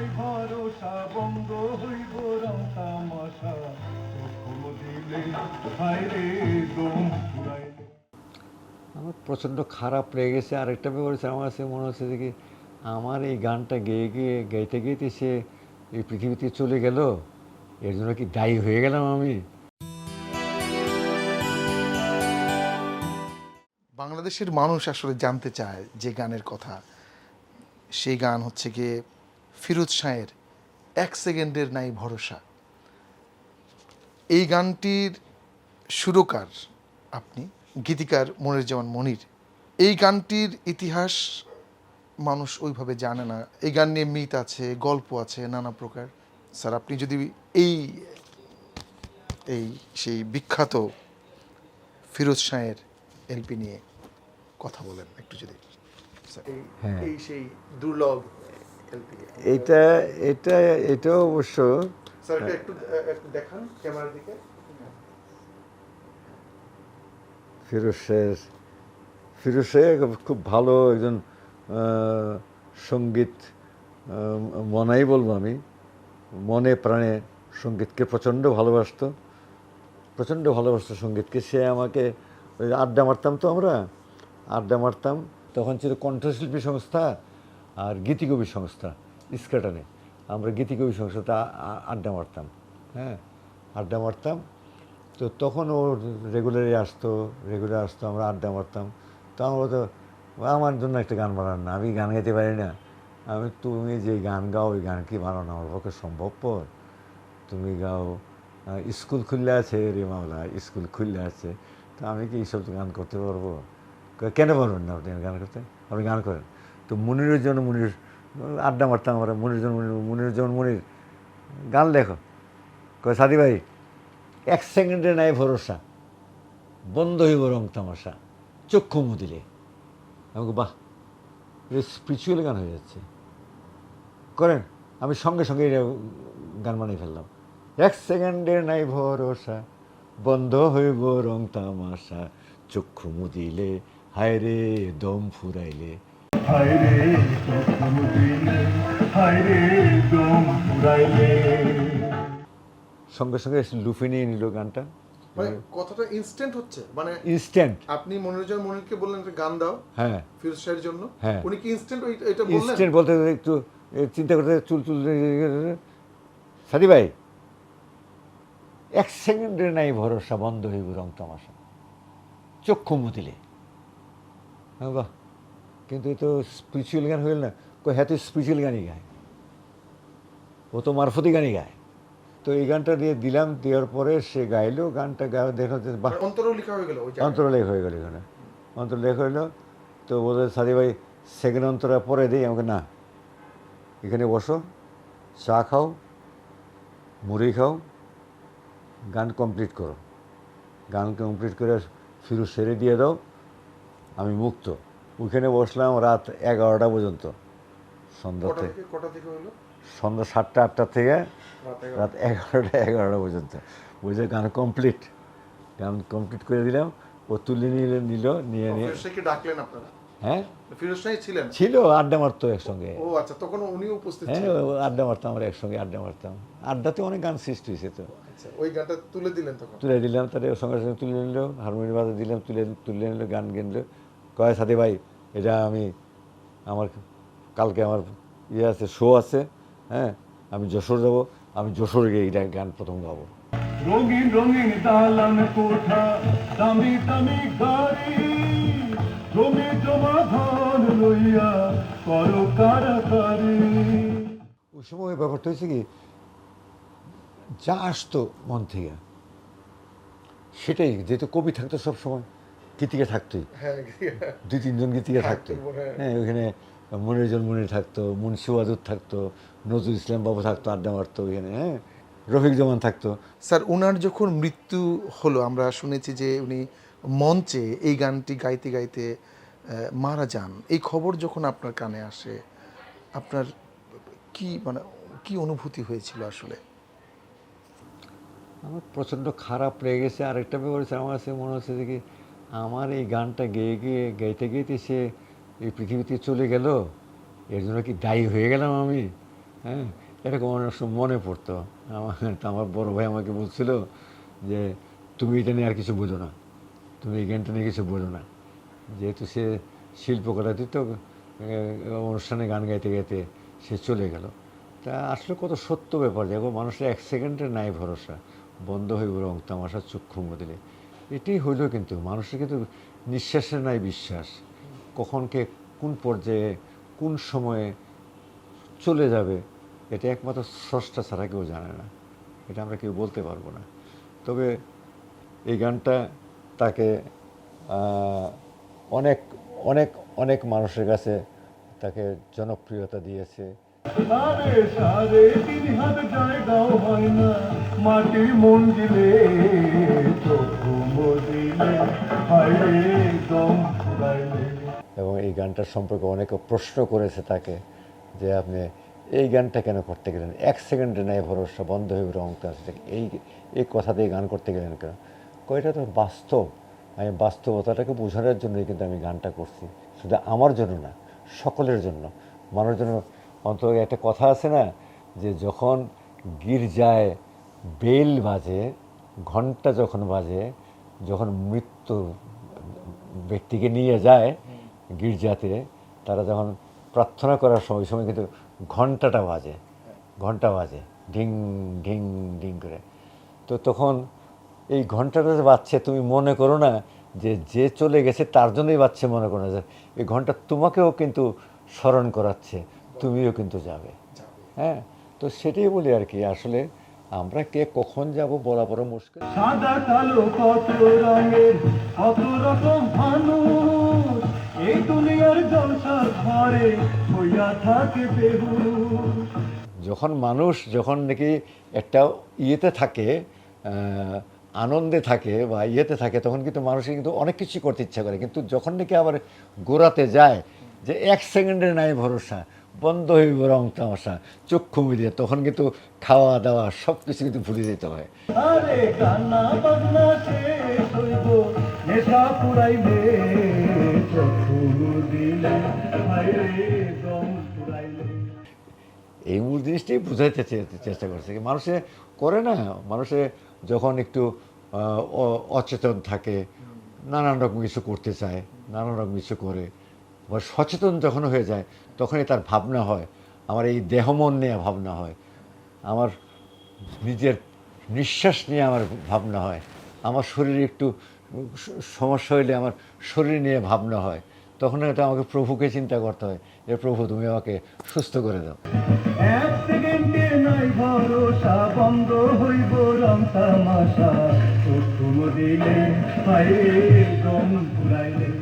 নাই ভরসা বঙ্গ হইব রং তামাশা দিলে দম আমার প্রচণ্ড খারাপ লেগে গেছে। আরেকটা ব্যাপার হচ্ছে আমার কাছে মনে হচ্ছে যে কি আমার এই গানটা গেয়ে গিয়ে গাইতে গাইতে সে এই পৃথিবীতে চলে গেল। এর জন্য কি দায়ী হয়ে গেলাম আমি? বাংলাদেশের মানুষ আসলে জানতে চায় যে গানের কথা। সেই গান হচ্ছে গিয়ে ফিরোজ শাহের এক সেকেন্ডের নাই ভরসা। এই গানটির সুরকার আপনি গীতিকার মনির জামান মনির। এই গানটির ইতিহাস মানুষ ওইভাবে জানে না। এই গান নিয়ে মিথ আছে গল্প আছে নানা প্রকার। স্যার আপনি যদি এই এই সেই বিখ্যাত ফিরোজ শাহের এলপি নিয়ে কথা বলেন একটু যদি। হ্যাঁ। এই সেই দুর্লভ এটা এটা এটা অবশ্য স্যার একটু একটু দেখান ক্যামেরার দিকে। ফিরোজ ফিরোজ শাহ খুব ভালো একজন সংগীত মনাই বলব আমি মনে প্রাণে সঙ্গীতকে প্রচণ্ড ভালোবাসত প্রচণ্ড ভালোবাসত সঙ্গীতকে। সে আমাকে ওই আড্ডা মারতাম তো আমরা আড্ডা মারতাম তখন ছিল কণ্ঠশিল্পী সংস্থা আর গীতিকবি সংস্থা, ইস্কাটানে। আমরা গীতিকবি সংস্থাতে আড্ডা মারতাম হ্যাঁ? আড্ডা মারতাম। তো তখন ও রেগুলারই আসতো রেগুলার আসতো, আমরা আড্ডা মারতাম। তো আমরা তো, আমার জন্য একটা গান বানান না, আমি গান গাইতে পারি না। আমি, তুমি যে গান গাও, ওই গান কি বানানো আমার পক্ষে সম্ভবপর। তুমি গাও স্কুল খুললে আছে রে মামলা স্কুল খুললে আছে। তো আমি কি এইসব গান করতে পারব? কেন পারবেন না আপনি? গান করতে, আপনি গান করেন। তো মনিরের জন্য মনির আড্ডা মারতাম আমরা, মনির জন্য মনির মনিরের জন্য মনির গান লেখো। কয়, সাদি ভাই, এক সেকেন্ডে নাই ভরসা, বন্ধ হইব রং তামাশা, চক্ষু মুদিলে। আমাকে বাহ স্পিরিচুয়াল গান হয়ে যাচ্ছে। করেন, আমি সঙ্গে সঙ্গে এটা গান বানিয়ে ফেললাম। এক সেকেন্ডে নাই ভরসা, বন্ধ হইব রং তামাশা, চক্ষু মুদিলে হায় রে দম ফুরাইলে। হায় রে দিলে হায় রে দম ফুরাইলে সঙ্গে সঙ্গে লুফে নিয়ে নিল গানটা। মানে কথাটা ইনস্ট্যান্ট হচ্ছে। মানে ইনস্ট্যান্ট আপনি মনিরুজ্জামান মনিরকে বললেন একটা গান দাও হ্যাঁ। ফিরোজ শাহের জন্য। হ্যাঁ। উনি কি ইনস্ট্যান্ট এটা বললেন? ইনস্ট্যান্ট বলতে একটু চিন্তা করতে চুল চুল সাদি ভাই এক সেকেন্ডে নাই ভরসা বন্ধ হইব রং তামাশা। চক্ষু মুতিলে। হ্যাঁ বাহ কিন্তু এ তো স্পিরিচুয়াল গান হইল না। কই হ্যাঁ তো স্পিরিচুয়াল গানই গায়। ও তো মারফতি গানই গায়। তো এই গানটা দিয়ে দিলাম দেওয়ার পরে সে গাইলো গানটা গায়ে দেখো মানে হয়ে গেল। অন্তরলেখ হয়ে গেল এখানে। অন্তরলেখ হইল তো বলে সাদি ভাই সেকেন্ড অন্তরা পরে দিই। আমাকে না। এখানে বসো চা খাও মুড়ি খাও গান কমপ্লিট করো। গান কমপ্লিট করে ফিরু সেরে দিয়ে দাও আমি মুক্ত। ওইখানে বসলাম রাত এগারোটা পর্যন্ত কটা সন্ধ্যাতে থেকে সন্ধ্যা সাতটা আটটা থেকে রাত এগারোটা। এগারোটা পর্যন্ত। বুঝে গান কমপ্লিট গান কমপ্লিট করে দিলাম। ও তুলে নিয়ে নিল নিয়ে নিয়ে। ডাকলেন আপনারা? হ্যাঁ? ছিলেন? ছিল আড্ডা মারতো একসঙ্গে। ও আচ্ছা তখন উনিও উপস্থিত হ্যাঁ আড্ডা মারতাম আমরা একসঙ্গে আড্ডা মারতাম। আড্ডাতে অনেক গান সৃষ্টি হয়েছে তো। আচ্ছা ওই গানটা তুলে দিলেন তখন? তুলে দিলাম তার সঙ্গে সঙ্গে তুলে নিল হারমোনিয়াম বাজে দিলাম তুলে তুলে নিল গান কিনল কয় সাথে ভাই এটা আমি আমার কালকে আমার ইয়ে আছে শো আছে হ্যাঁ আমি যশোর যাব আমি যশোর গিয়ে এটা গান প্রথম গাবো। রঙিন রঙিন দালান কোঠা দামি দামি গাড়ি জমি জমা ধন লইয়া করো কারাকারি ওই সময় ব্যাপারটা হয়েছে কি যা আসতো মন থেকে সেটাই যেহেতু কবি থাকতো সব সময় গীতিকা থাকতোই। হ্যাঁ দুই তিনজন গীতিকা থাকতো হ্যাঁ। ওইখানে মনিরজন মনির থাকতো মুন্সি ওয়াদুদ থাকতো নজরুল ইসলাম বাবু থাকতো আড্ডা মারতো ওইখানে হ্যাঁ। রফিক জামান থাকতো। স্যার ওনার যখন মৃত্যু হলো আমরা শুনেছি যে উনি মঞ্চে এই গানটি গাইতে গাইতে মারা যান। এই খবর যখন আপনার কানে আসে আপনার কি মানে কি অনুভূতি হয়েছিল আসলে? আমার প্রচণ্ড খারাপ লেগে গেছে আরেকটা ব্যাপার আমার কাছে মনে হচ্ছে যে কি আমার এই গানটা গেয়ে গিয়ে গাইতে গাইতে সে এই পৃথিবীতে চলে গেল। এর জন্য কি দায়ী হয়ে গেলাম আমি? হ্যাঁ এরকম অনেক সময় মনে পড়তো। আমার তো আমার বড় ভাই আমাকে বলছিল যে, তুমি এটা নিয়ে আর কিছু বোঝো না। তুমি এই গানটা নিয়ে কিছু বোঝো না। যেহেতু সে শিল্পকলা দিত অনুষ্ঠানে গান গাইতে গাইতে সে চলে গেল। তা আসলে কত সত্য ব্যাপার, দেখো, মানুষের এক সেকেন্ডের নাই ভরসা, বন্ধ হইব রং তামাশা চক্ষু মদিলে। এটাই হইল কিন্তু, মানুষের কিন্তু নিঃশ্বাসের নাই বিশ্বাস। কখন কে কোন পর্যায়ে, কোন সময়ে চলে যাবে, এটা একমাত্র স্রষ্টা ছাড়া কেউ জানে না। এটা আমরা কেউ বলতে পারব না। তবে এই গানটা তাকে অনেক অনেক অনেক মানুষের কাছে তাকে জনপ্রিয়তা দিয়েছে। মাটির মন দিলে এই গানটার সম্পর্কে অনেকে প্রশ্ন করেছে তাকে যে আপনি এই গানটা কেন করতে গেলেন? এক সেকেন্ডে নেয় ভরসা, বন্ধ হয়ে রং এই এই কথা দিয়ে গান করতে গেলেন কেন? কয়টা তো বাস্তব। আমি বাস্তবতাটাকে বোঝানোর জন্যই কিন্তু আমি গানটা করছি। শুধু আমার জন্য না, সকলের জন্য। মানুষের জন্য অন্তত একটা কথা আছে না, যে যখন গির্জায় বেল বাজে ঘণ্টা যখন বাজে, যখন মৃত্যু ব্যক্তিকে নিয়ে যায় গির্জাতে তারা যখন প্রার্থনা করার সময় সময় কিন্তু ঘন্টাটা বাজে ঘণ্টা বাজে, ঢিং ঢিং ঢিং করে। তো তখন এই ঘন্টাটা যে বাজছে, তুমি মনে করো না যে যে চলে গেছে তার জন্যই বাজছে মনে করো না এই ঘণ্টা তোমাকেও কিন্তু স্মরণ করাচ্ছে, তুমিও কিন্তু যাবে। হ্যাঁ তো সেটাই বলি আর কি, আসলে আমরা কে কখন যাব বলা বড় মুশকিল। সাদা কালো কত রঙের কত রকম এই জলসার ঘরে হইয়া থাকে বেহুশ যখন মানুষ যখন নাকি একটা ইয়েতে থাকে আনন্দে থাকে বা ইয়েতে থাকে তখন কিন্তু মানুষের কিন্তু অনেক কিছু করতে ইচ্ছা করে। কিন্তু যখন নাকি আবার গোড়াতে যায় যে এক সেকেন্ডের নাই ভরসা বন্ধ হইব রং তামাশা চক্ষু মিলিয়ে তখন কিন্তু খাওয়া দাওয়া সব কিছু কিন্তু ভুলে যেতে হয়। এই মূল জিনিসটাই বুঝাইতে চেষ্টা করছে মানুষে করে না? মানুষে যখন একটু অচেতন থাকে, নানান রকম কিছু করতে চায়, নানান রকম কিছু করে, বা সচেতন যখন হয়ে যায়, তখনই তার ভাবনা হয়, আমার এই দেহ মন নিয়ে ভাবনা হয়, আমার নিজের নিঃশ্বাস নিয়ে আমার ভাবনা হয়, আমার শরীরে একটু সমস্যা হইলে আমার শরীর নিয়ে ভাবনা হয়। তখন হয়তো আমাকে প্রভুকে চিন্তা করতে হয় যে প্রভু, তুমি আমাকে সুস্থ করে দাও। দিলে দম